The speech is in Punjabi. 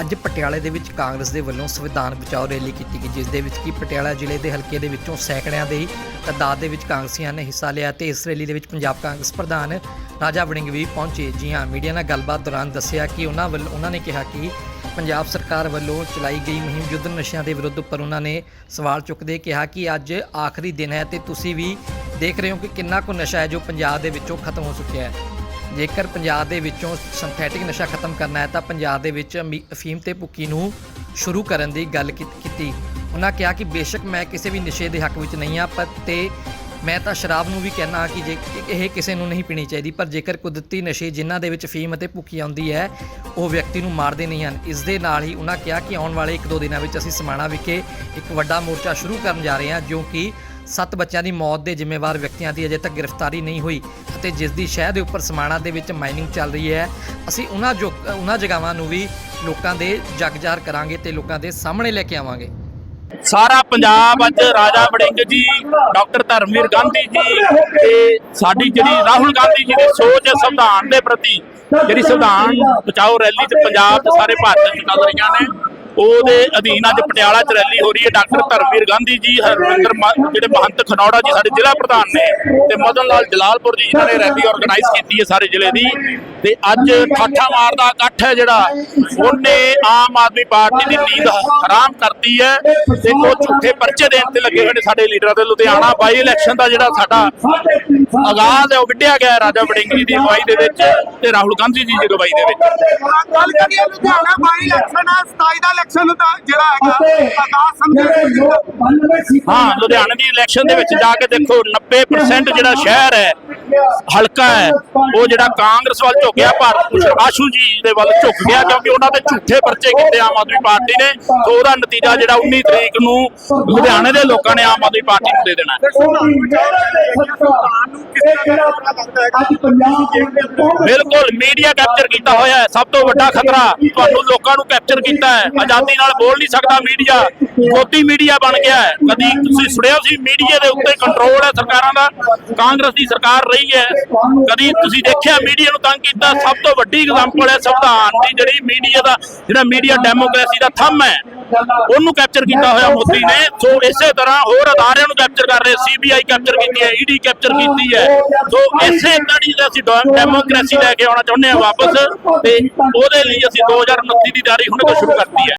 ਅੱਜ ਪਟਿਆਲੇ ਦੇ ਵਿੱਚ ਕਾਂਗਰਸ ਦੇ ਵੱਲੋਂ ਸੰਵਿਧਾਨ ਬਚਾਓ ਰੈਲੀ ਕੀਤੀ ਗਈ ਜਿਸ ਦੇ ਵਿੱਚ ਕਿ ਪਟਿਆਲਾ ਜ਼ਿਲ੍ਹੇ ਦੇ ਹਲਕੇ ਦੇ ਵਿੱਚੋਂ ਸੈਂਕੜਿਆਂ ਦੇ ਤਾਦਾਦ ਦੇ ਵਿੱਚ ਕਾਂਗਰਸੀਆਂ ਨੇ ਹਿੱਸਾ ਲਿਆ ਤੇ ਇਸ ਰੈਲੀ ਦੇ ਵਿੱਚ ਪੰਜਾਬ ਕਾਂਗਰਸ ਪ੍ਰਧਾਨ ਰਾਜਾ ਵੜਿੰਗ ਵੀ ਪਹੁੰਚੇ। ਜੀ ਹਾਂ, ਮੀਡੀਆ ਨਾਲ ਗੱਲਬਾਤ ਦੌਰਾਨ ਦੱਸਿਆ ਕਿ ਉਹਨਾਂ ਵੱਲ ਉਹਨਾਂ ਨੇ ਕਿਹਾ ਕਿ ਪੰਜਾਬ ਸਰਕਾਰ ਵੱਲੋਂ ਚਲਾਈ ਗਈ ਮੁਹਿੰਮ ਯੁੱਧ ਨਸ਼ਿਆਂ ਦੇ ਵਿਰੁੱਧ ਉੱਪਰ ਉਹਨਾਂ ਨੇ ਸਵਾਲ ਚੁੱਕਦੇ ਕਿਹਾ ਕਿ ਅੱਜ ਆਖਰੀ ਦਿਨ ਹੈ ਤੇ ਤੁਸੀਂ ਵੀ ਦੇਖ ਰਹੇ ਹੋ ਕਿ ਕਿੰਨਾ ਕੁ ਨਸ਼ਾ ਹੈ ਜੋ ਪੰਜਾਬ ਦੇ ਵਿੱਚੋਂ ਖਤਮ ਹੋ ਚੁੱਕਿਆ ਹੈ। ਜੇਕਰ ਪੰਜਾਬ ਦੇ ਵਿੱਚੋਂ ਸਿੰਥੈਟਿਕ ਨਸ਼ਾ ਖਤਮ ਕਰਨਾ ਹੈ, ਤਾਂ ਪੰਜਾਬ ਦੇ ਵਿੱਚ ਅਮੀ- ਅਫੀਮ ਤੇ ਭੁੱਕੀ ਨੂੰ ਸ਼ੁਰੂ ਕਰਨ ਦੀ ਗੱਲ ਕੀ- ਕੀਤੀ। ਉਹਨਾਂ ਕਿਹਾ ਕਿ ਬੇਸ਼ੱਕ ਮੈਂ ਕਿਸੇ ਵੀ ਨਸ਼ੇ ਦੇ ਹੱਕ ਵਿੱਚ ਨਹੀਂ ਆ ਪਰ ਤੇ ਮੈਂ ਤਾਂ ਸ਼ਰਾਬ ਨੂੰ ਵੀ ਕਹਿਣਾ ਕਿ ਜੇ ਇਹ ਕਿਸੇ ਨੂੰ ਨਹੀਂ ਪੀਣੀ ਚਾਹੀਦੀ, ਪਰ ਜੇਕਰ ਕੁਦਰਤੀ ਨਸ਼ੇ ਜਿਨ੍ਹਾਂ ਦੇ ਵਿੱਚ ਅਫੀਮ ਅਤੇ ਭੁੱਕੀ ਆਉਂਦੀ ਹੈ, ਉਹ ਵਿਅਕਤੀ ਨੂੰ ਮਾਰਦੇ ਨਹੀਂ ਹਨ। ਇਸ ਦੇ ਨਾਲ ਹੀ ਉਹਨਾਂ ਕਿਹਾ ਕਿ ਆਉਣ ਵਾਲੇ 1-2 ਦਿਨਾਂ ਵਿੱਚ ਅਸੀਂ ਸਮਾਣਾ ਵਿਖੇ ਇੱਕ ਵੱਡਾ ਮੋਰਚਾ ਸ਼ੁਰੂ ਕਰਨ ਜਾ ਰਹੇ ਹਾਂ, ਜੋ ਕਿ ਸੱਤ ਬੱਚਿਆਂ ਦੀ ਮੌਤ ਦੇ ਜ਼ਿੰਮੇਵਾਰ ਵਿਅਕਤੀਆਂ ਦੀ ਅਜੇ ਤੱਕ ਗ੍ਰਿਫਤਾਰੀ ਨਹੀਂ ਹੋਈ ਅਤੇ ਜਿਸ ਦੀ ਸ਼ਹਿਰ ਦੇ ਉੱਪਰ ਸਮਾਣਾ ਦੇ ਵਿੱਚ ਮਾਈਨਿੰਗ ਚੱਲ ਰਹੀ ਹੈ। ਅਸੀਂ ਉਹਨਾਂ ਜੋ ਉਹਨਾਂ ਜਗ੍ਹਾਵਾਂ ਨੂੰ ਵੀ ਲੋਕਾਂ ਦੇ ਜਗਜਾਰ ਕਰਾਂਗੇ ਤੇ ਲੋਕਾਂ ਦੇ ਸਾਹਮਣੇ ਲੈ ਕੇ ਆਵਾਂਗੇ। ਸਾਰਾ ਪੰਜਾਬ ਅੱਜ ਰਾਜਾ ਵੜਿੰਗ ਜੀ, ਡਾਕਟਰ ਧਰਮਵੀਰ ਗਾਂਧੀ ਜੀ ਤੇ ਸਾਡੀ ਜਿਹੜੀ ਰਾਹੁਲ ਗਾਂਧੀ ਜੀ ਦੀ ਸੋਚ ਹੈ ਸੰਵਿਧਾਨ ਦੇ ਪ੍ਰਤੀ ਜਿਹੜੀ ਸੰਵਿਧਾਨ ਬਚਾਓ ਰੈਲੀ ਚ ਪੰਜਾਬ ਤੇ ਸਾਰੇ ਭਾਰਤ ਚ ਚੱਲ ਰਹੀਆਂ ਨੇ। ਉਹਦੇ ਅਧੀਨ ਅੱਜ ਪਟਿਆਲਾ ਚ ਰੈਲੀ ਹੋ ਰਹੀ ਹੈ, ਡਾਕਟਰ ਧਰਮਵੀਰ ਗਾਂਧੀ ਜੀ, ਹਰਵਿੰਦਰ ਜਿਹੜੇ ਮਹੰਤ ਖਨੌੜਾ ਜੀ, ਸਾਡੇ ਜ਼ਿਲ੍ਹਾ ਪ੍ਰਧਾਨ ਨੇ ਤੇ ਮਦਨ ਲਾਲ ਜਲਾਲਪੁਰ ਜੀ, ਜਿਨ੍ਹਾਂ ਨੇ ਰੈਲੀ ਆਰਗੇਨਾਈਜ਼ ਕੀਤੀ ਹੈ ਸਾਰੇ ਜ਼ਿਲ੍ਹੇ ਦੀ। ਤੇ ਅੱਜ ਠਾਠਾ ਮਾਰਦਾ ਇਕੱਠ ਹੈ ਜਿਹੜਾ ਉਹਨੇ ਆਮ ਆਦਮੀ ਪਾਰਟੀ ਦੀ ਨੀਂਦ ਹਰਾਮ ਕਰਤੀ ਹੈ ਤੇ ਉਹ ਝੂਠੇ ਪਰਚੇ ਦੇਣ ਤੇ ਲੱਗੇ ਹੋਏ ਨੇ ਸਾਡੇ ਲੀਡਰਾਂ ਦੇ ਲੁਧਿਆਣਾ ਬਾਈ ਇਲੈਕਸ਼ਨ ਦਾ ਜਿਹੜਾ ਸਾਡਾ ਆਗਾਜ਼ ਹੈ ਉਹ ਵਿੱਢਿਆ ਗਿਆ ਰਾਜਾ ਵੜਿੰਗ ਦੀ ਅਗਵਾਈ ਦੇ ਵਿੱਚ ਤੇ ਰਾਹੁਲ ਗਾਂਧੀ ਜੀ ਦੀ ਅਗਵਾਈ ਦੇ ਵਿੱਚ। ਗੱਲ ਕਰੀਏ ਲੁਧਿਆਣਾ ਬਾਈ ਇਲੈਕਸ਼ਨ ਹੈ 27 ਦਾ ਇਲੈਕਸ਼ਨ ਜਿਹੜਾ ਹੈਗਾ ਆਗਾਜ਼ ਸਮਝੇ ਹਾਂ ਲੁਧਿਆਣਾ ਦੀ ਇਲੈਕਸ਼ਨ ਦੇ ਵਿੱਚ ਜਾ ਕੇ ਦੇਖੋ 90% ਜਿਹੜਾ ਸ਼ਹਿਰ ਹੈ ਹਲਕਾ ਹੈ। ਉਹ ਜਿਹੜਾ ਕਾਂਗਰਸ ਵੱਲ ਝੁਕਿਆ ਭਾਰਤ ਭੂਸ਼ਣ ਆਸ਼ੂ ਜੀ ਦੇ ਵੱਲ ਝੁਕ ਗਿਆ ਕਿਉਂਕਿ ਉਹਨਾਂ ਦੇ ਝੂਠੇ ਪਰਚੇ ਕੀਤੇ ਆਮ ਆਦਮੀ ਪਾਰਟੀ ਨੇ। ਸੋ ਉਹਦਾ ਨਤੀਜਾ ਜਿਹੜਾ 19 ਤਰੀਕ ਨੂੰ ਲੁਧਿਆਣੇ ਦੇ ਲੋਕਾਂ ਨੇ ਆਮ ਆਦਮੀ ਪਾਰਟੀ ਨੂੰ ਦੇ ਦੇਣਾ ਬਿਲਕੁਲ, ਮੀਡੀਆ ਕੈਪਚਰ ਕੀਤਾ ਹੋਇਆ ਹੈ। ਸਭ ਤੋਂ ਵੱਡਾ ਖਤਰਾ ਤੁਹਾਨੂੰ ਲੋਕਾਂ ਨੂੰ ਕੈਪਚਰ ਕੀਤਾ ਹੈ। ਆਜ਼ਾਦੀ ਨਾਲ ਬੋਲ ਨਹੀਂ ਸਕਦਾ ਮੀਡੀਆ। ਗੋਦੀ ਮੀਡੀਆ ਬਣ ਗਿਆ ਹੈ। ਕਦੀ ਤੁਸੀਂ ਸੁਣਿਆ ਸੀ ਮੀਡੀਆ ਦੇ ਉੱਤੇ ਕੰਟਰੋਲ ਹੈ ਸਰਕਾਰਾਂ ਦਾ? ਕਾਂਗਰਸ ਦੀ ਸਰਕਾਰ ਰਹੀ ਹੈ। ਕਦੀ ਤੁਸੀਂ ਦੇਖਿਆ, ਮੀਡੀਆ ਨੂੰ ਤੰਗ ਕੀਤਾ? ਸਭ ਤੋਂ ਵੱਡੀ ਐਗਜ਼ਾਮਪਲ ਹੈ ਸੰਵਿਧਾਨ ਦੀ, ਜਿਹੜੀ ਮੀਡੀਆ ਦਾ, ਜਿਹੜਾ ਮੀਡੀਆ ਡੈਮੋਕ੍ਰੇਸੀ ਦਾ ਥੰਮ ਹੈ। ਉਹਨੂੰ ਕੈਪਚਰ ਕੀਤਾ ਹੋਇਆ ਮੋਦੀ ਨੇ। ਸੋ ਇਸੇ ਤਰ੍ਹਾਂ ਹੋਰ ਅਦਾਰਿਆਂ ਨੂੰ ਕੈਪਚਰ ਕਰ ਰਹੇ ਸੀਬੀਆਈ ਕੈਪਚਰ ਕੀਤੀ ਹੈ ਈਡੀ ਕੈਪਚਰ ਕੀਤੀ ਹੈ। ਸੋ ਇਸੇ ਤੜੀ ਦਾ ਅਸੀਂ ਡੈਮੋਕ੍ਰੇਸੀ ਲੈ ਕੇ ਆਉਣਾ ਚਾਹੁੰਦੇ ਹਾਂ ਵਾਪਸ। ਤੇ ਉਹਦੇ ਲਈ ਅਸੀਂ 2029 ਦੀ ਤਿਆਰੀ ਹੁਣ ਤੋਂ ਸ਼ੁਰੂ ਕਰਤੀ ਹੈ।